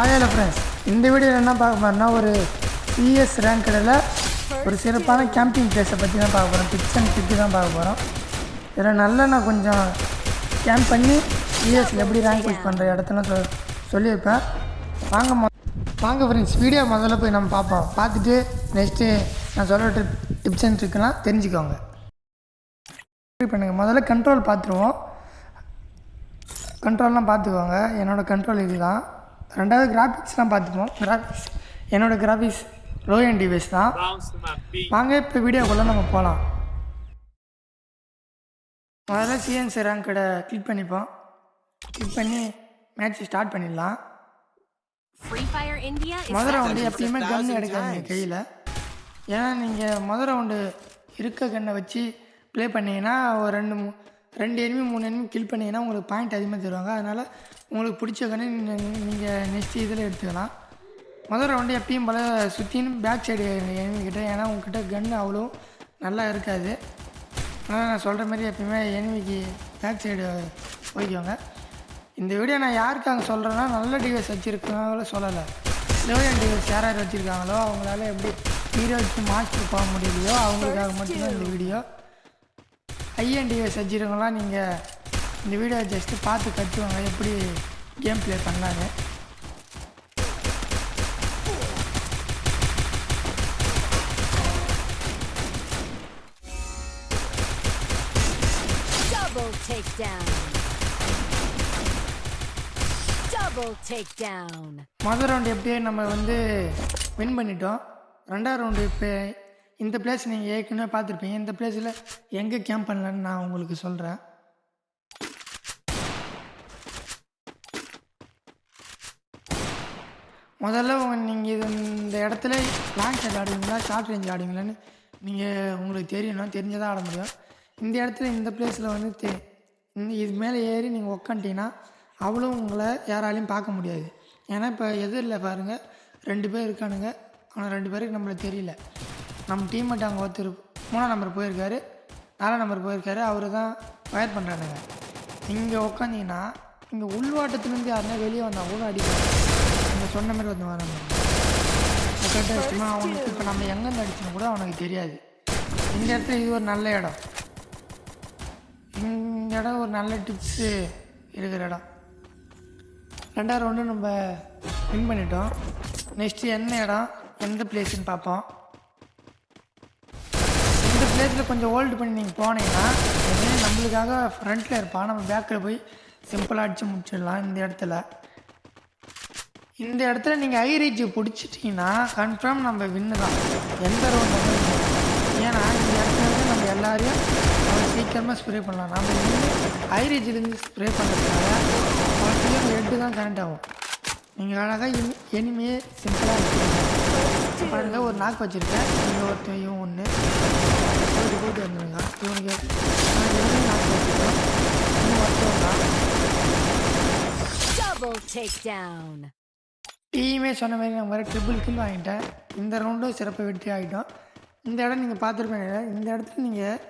ஆயால friends இந்த வீடியோவில் என்ன பார்க்க போகிறோம்னா ஒரு பிஎஸ் ரேங்க் கடையில் ஒரு சிறப்பான கேம்பிங் பிளேஸை பற்றி தான் பார்க்க போகிறோம் டிப்ஸ் அண்ட் டிப்பு தான் பார்க்க போகிறோம் இதில் நல்லா நான் கொஞ்சம் கேம்ப் பண்ணி பிஎஸ்சில் எப்படி ரேங்க் புஷ் பண்ணுற இடத்தெல்லாம் சொ சொல்லியிருப்பேன். வாங்க மொ வாங்க ஃப்ரெண்ட்ஸ் வீடியோ முதல்ல போய் நம்ம பார்ப்போம். பார்த்துட்டு நெக்ஸ்ட்டு நான் சொல்கிற ட்ரிப் டிப்ஸ் அண்ட் ட்ரிக்கெலாம் தெரிஞ்சுக்கோங்க. பண்ணுங்கள் முதல்ல கண்ட்ரோல் பார்த்துருவோம். கண்ட்ரோல்லாம் பார்த்துக்கோங்க. என்னோடய கண்ட்ரோல் இது தான் ரெண்டாவது கிராஃபிக்ஸ்லாம் பார்த்துப்போம். கிராஃபிக்ஸ் என்னோடய கிராஃபிக்ஸ் லோ அண்ட் டிவைஸ் தான். வாங்க இப்போ வீடியோக்குள்ளே நம்ம போகலாம் முதல்ல சிஎன்சி ரேங்க் கடை கிளிக் பண்ணிப்போம். கிளிக் பண்ணி மேட்ச் ஸ்டார்ட் பண்ணிடலாம். முதல் ரவுண்டு எப்பயுமே கன் எடுக்காதீங்க கையில். ஏன்னா நீங்கள் முதல் ரவுண்டு இருக்க கன்னை வச்சு ப்ளே பண்ணீங்கன்னா ஒரு ரெண்டு மூ ரெண்டு எனிமி மூணு எனிமி கில் பண்ணிங்கன்னா உங்களுக்கு பாயிண்ட் அதிகமாக தருவாங்க. அதனால் உங்களுக்கு பிடிச்ச கண்ணு நீங்கள் நெக்ஸ்ட் இதில் எடுத்துக்கலாம். முதல் ரவுண்டு எப்பயும் போல் சுற்றின்னு பேக் சைடு எனிமி கிட்டே ஏன்னா உங்ககிட்ட கன்று அவ்வளோ நல்லா இருக்காது. அதனால் நான் சொல்கிற மாதிரி எப்பயுமே எனிமிக்கு பேக் சைடு போய்க்கோங்க இந்த வீடியோ நான் யாருக்காக சொல்கிறேன்னா நல்ல டிவைஸ் வச்சுருக்காங்களோ சொல்லலை. லோயன் டிவைஸ் யார் யார் வச்சுருக்காங்களோ அவங்களால எப்படி ஹீரோ வச்சு மாஸ்டர் போக முடியலையோ அவங்களுக்காக மட்டும்தான் இந்த வீடியோ ஐஎன் டிவைஸ் வச்சுருக்கவங்களாம் நீங்கள் இந்த வீடியோ ஜஸ்ட்டு பார்த்து கற்றுவாங்க எப்படி கேம் ப்ளே பண்ணலான்னு double takedown. Double takedown. முதல் ரவுண்டு எப்படியே நம்ம வந்து வின் பண்ணிட்டோம் ரெண்டாவது ரவுண்டு இப்போ இந்த பிளேஸ் நீங்கள் ஏற்கனவே பார்த்துருப்பீங்க. இந்த பிளேஸில் எங்கே கேம்ப் பண்ணலான்னு நான் உங்களுக்கு சொல்கிறேன் முதல்ல நீங்கள் இது இந்த இடத்துல லாங் ரேஞ்ச் ஆடுவீங்களா ஷார்ட் ரேஞ்ச் ஆடுவீங்களான்னு நீங்கள் உங்களுக்கு தெரியணும். தெரிஞ்சதாக ஆட முடியும். இந்த இடத்துல இந்த பிளேஸில் வந்து தெ இது மேலே ஏறி நீங்கள் உக்காந்துட்டீங்கன்னா அவ்வளோ உங்களை யாராலையும் பார்க்க முடியாது. ஏன்னா இப்போ எதிரில் பாருங்கள் ரெண்டு பேர் இருக்கானுங்க. ஆனால் ரெண்டு பேருக்கு நம்மளுக்கு தெரியல. நம்ம டீம்மேட் அங்கே ஒருத்தர் மூணாம் நம்பர் போயிருக்காரு நாலாம் நம்பர் போயிருக்காரு அவர் தான் ஃபயர் பண்ணுறானுங்க இங்கே உக்காந்தீங்கன்னா இங்கே உள்வாட்டத்துலேருந்து யாருன்னா வெளியே வந்தால் கூட அடிக்கலாம் நீங்கள் சொன்ன மாதிரி வந்து வர கரெக்டாக அவனுக்கு இப்போ நம்ம எங்கேருந்து அடிச்சோம் கூட அவனுக்கு தெரியாது. இந்த இடத்துல இது ஒரு நல்ல இடம். இந்த இடம் ஒரு நல்ல டிப்ஸு இருக்கிற இடம். ரெண்டாவது ரவுண்டு நம்ம வின் பண்ணிட்டோம். நெக்ஸ்ட்டு என்ன இடம்? எந்த பிளேஸ்ன்னு பார்ப்போம். பிளேஸில் கொஞ்சம் ஹோல்டு பண்ணி நீங்கள் போனீங்கன்னா எதுவுமே நம்மளுக்காக ஃப்ரண்ட்டில் இருப்பான் நம்ம பேக்கில் போய் சிம்பிளாக அடித்து முடிச்சிடலாம் இந்த இடத்துல. இந்த இடத்துல நீங்கள் ஹை ரீச் பிடிச்சிட்டிங்கன்னா கன்ஃபார்ம் நம்ம வின்னு தான். எந்த ரவுண்ட் ஏன்னா இந்த இடத்துல இருந்து நம்ம எல்லாரையும் அவன் சீக்கிரமாக ஸ்ப்ரே பண்ணலாம். நம்ம இருந்து ஹை ரீச்சிலேருந்து ஸ்ப்ரே பண்ணுறதுனால அவங்களுக்கு ஹெட்டு தான் கனெக்ட் ஆகும். நீங்கள் அழகாக எனிமையே சிம்பிளாக வச்சுருங்க பாருங்கள் ஒரு நாக்கு வச்சுருக்கேன். இங்கே ஒருத்தையும் ஒன்று போயிட்டு போயிட்டு வந்துருங்க இவனுக்கு Double takedown. டீமே சொன்ன மாதிரி நான் மாதிரி ட்ரிபிள் கில் வாங்கிட்டேன். இந்த ரவுண்டும் சிறப்பு வெற்றி ஆகிட்டோம் இந்த இடம் நீங்கள் பார்த்துருப்பீங்க இந்த இடத்துல நீங்கள்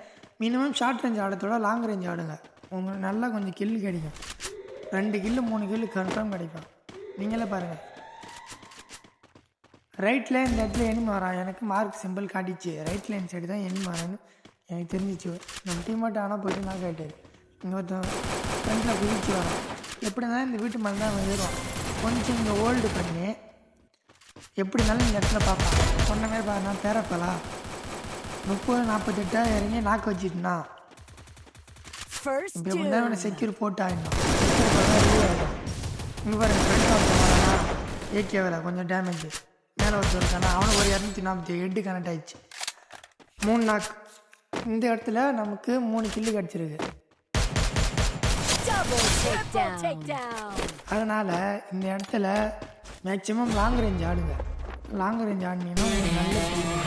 மினிமம் ஷார்ட் ரேஞ்ச் ஆடத்தோட லாங் ரேஞ்ச் ஆடுங்க. உங்களுக்கு நல்லா கொஞ்சம் கில் கிடைக்கும். ரெண்டு கில்லு மூணு கில்லு கன்ஃபார்ம் கிடைக்கும். நீங்களே பாருங்கள் ரைட்டில் இந்த இடத்துல எனிமி வரான். எனக்கு மார்க் சிம்பிள் காட்டிச்சு. ரைட் லைன் சைடு தான் எனிமி வரான்னு எனக்கு தெரிஞ்சிச்சு. நம்ம டீம் மட்டும் ஆனால் போயிட்டு நான் கேட்டார். இங்கே ஒருத்தன் ஃப்ரெண்டில் குதிச்சு வரான். எப்படி இருந்தாலும் இந்த வீட்டு மேலே தான் ஏறுவான். கொஞ்சம் இங்கே ஹோல்டு பண்ணி எப்படி இருந்தாலும் இந்த இடத்துல பார்ப்பான். சொன்ன மாதிரி பா நான் பேரப்பலா. முப்பது நாற்பத்தெட்டா இறங்கி நாக்கு வச்சுட்டுனா. First இப்போ எப்படி இருந்தாலும் செக்யூர் போட்டு ஆயிடணும் இங்கே பாருங்க ஃப்ரெண்ட் ஒருத்தன் வரானா. ஏகே வேலை கொஞ்சம் டேமேஜ் மேலே ஒருத்தர் இருக்கானா? அவனுக்கு ஒரு இரநூத்தி நாற்பத்தி ஹெட்டு கனெக்ட் ஆயிடுச்சு. மூணு நாக்கு இந்த இடத்துல நமக்கு மூணு கில்லு கிடச்சிருக்கு. அதனால் இந்த இடத்துல மேக்ஸிமம் லாங் ரேஞ்ச் ஆடுங்க. லாங் ரேஞ்ச் ஆடினீங்கன்னா நல்ல.